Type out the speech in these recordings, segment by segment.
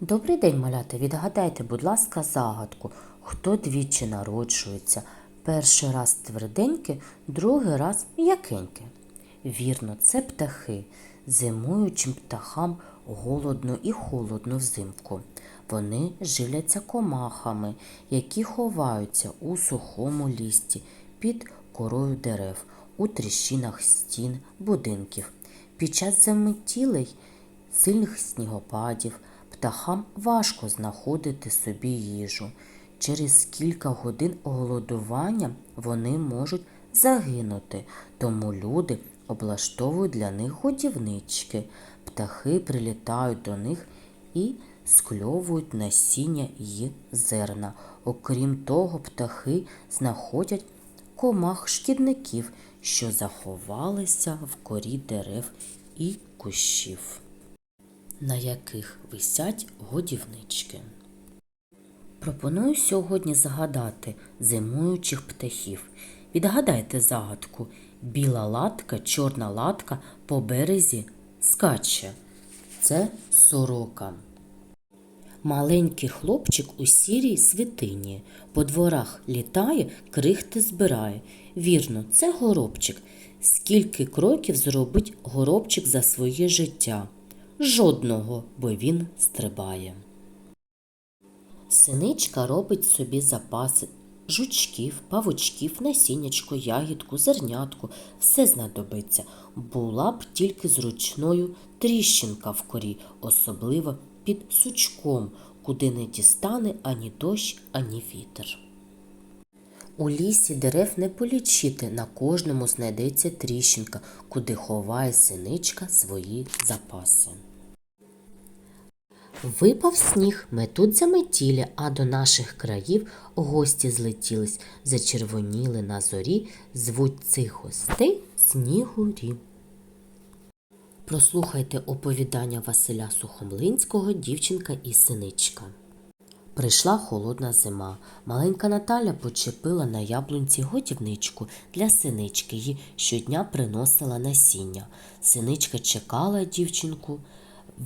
Добрий день, малята. Відгадайте, будь ласка, загадку. Хто двічі народжується? Перший раз тверденьке, другий раз м'якеньке. Вірно, це птахи. Зимуючим птахам голодно і холодно взимку. Вони живляться комахами, які ховаються у сухому лісті під корою дерев, у тріщинах стін, будинків. Під час заметілей сильних снігопадів птахам важко знаходити собі їжу. Через кілька годин голодування вони можуть загинути, тому люди облаштовують для них годівнички. Птахи прилітають до них і скльовують насіння й зерна. Окрім того, птахи знаходять комах шкідників, що заховалися в корі дерев і кущів, на яких висять годівнички. Пропоную сьогодні загадати зимуючих птахів. Відгадайте загадку. Біла латка, чорна латка по березі скаче. Це сорока. Маленький хлопчик у сірій свитині. По дворах літає, крихти збирає. Вірно, це горобчик. Скільки кроків зробить горобчик за своє життя? Жодного, бо він стрибає. Синичка робить собі запаси жучків, павучків, насіннячко, ягідку, зернятку. Все знадобиться. Була б тільки зручною тріщинка в корі, особливо під сучком, куди не дістане ані дощ, ані вітер. У лісі дерев не полічити, на кожному знайдеться тріщинка, куди ховає синичка свої запаси. Випав сніг, метуть заметілі, а до наших країв гості злетілись, зачервоніли на зорі, звуть цих гостей снігурі. Прослухайте оповідання Василя Сухомлинського Дівчинка і синичка. Прийшла холодна зима. Маленька Наталя почепила на яблунці годівничку для синички і щодня приносила насіння. Синичка чекала дівчинку.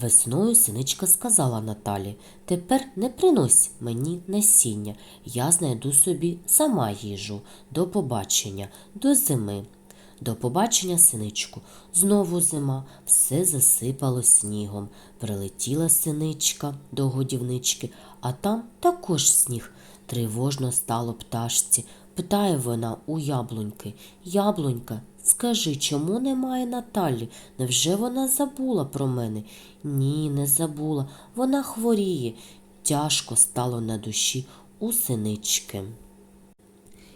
Весною синичка сказала Наталі Тепер не принось мені насіння, я знайду собі сама їжу. До побачення, до зими. До побачення, синичку. Знову зима, все засипало снігом. Прилетіла синичка до годівнички, а там також сніг. Тривожно стало пташці. Питає вона у яблуньки. Яблунька, скажи, чому немає Наталі? Невже вона забула про мене? Ні, не забула. Вона хворіє. Тяжко стало на душі у синички.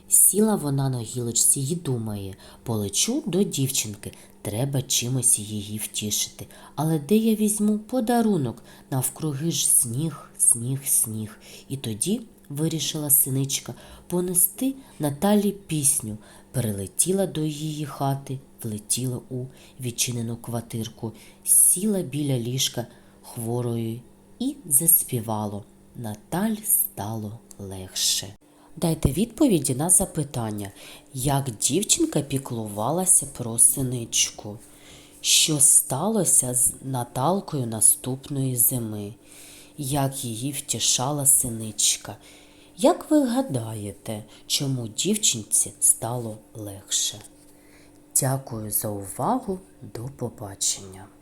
Сіла вона на гілочці й думає, полечу до дівчинки, треба чимось її втішити. Але де я візьму подарунок? Навкруги ж сніг, сніг, сніг. І тоді вирішила синичка понести Наталі пісню. Перелетіла до її хати, влетіла у відчинену квартирку, сіла біля ліжка хворої і заспівало. Наталь стало легше. Дайте відповіді на запитання, як дівчинка піклувалася про синичку, що сталося з Наталкою наступної зими, як її втішала синичка. Як ви гадаєте, чому дівчинці стало легше? Дякую за увагу. До побачення!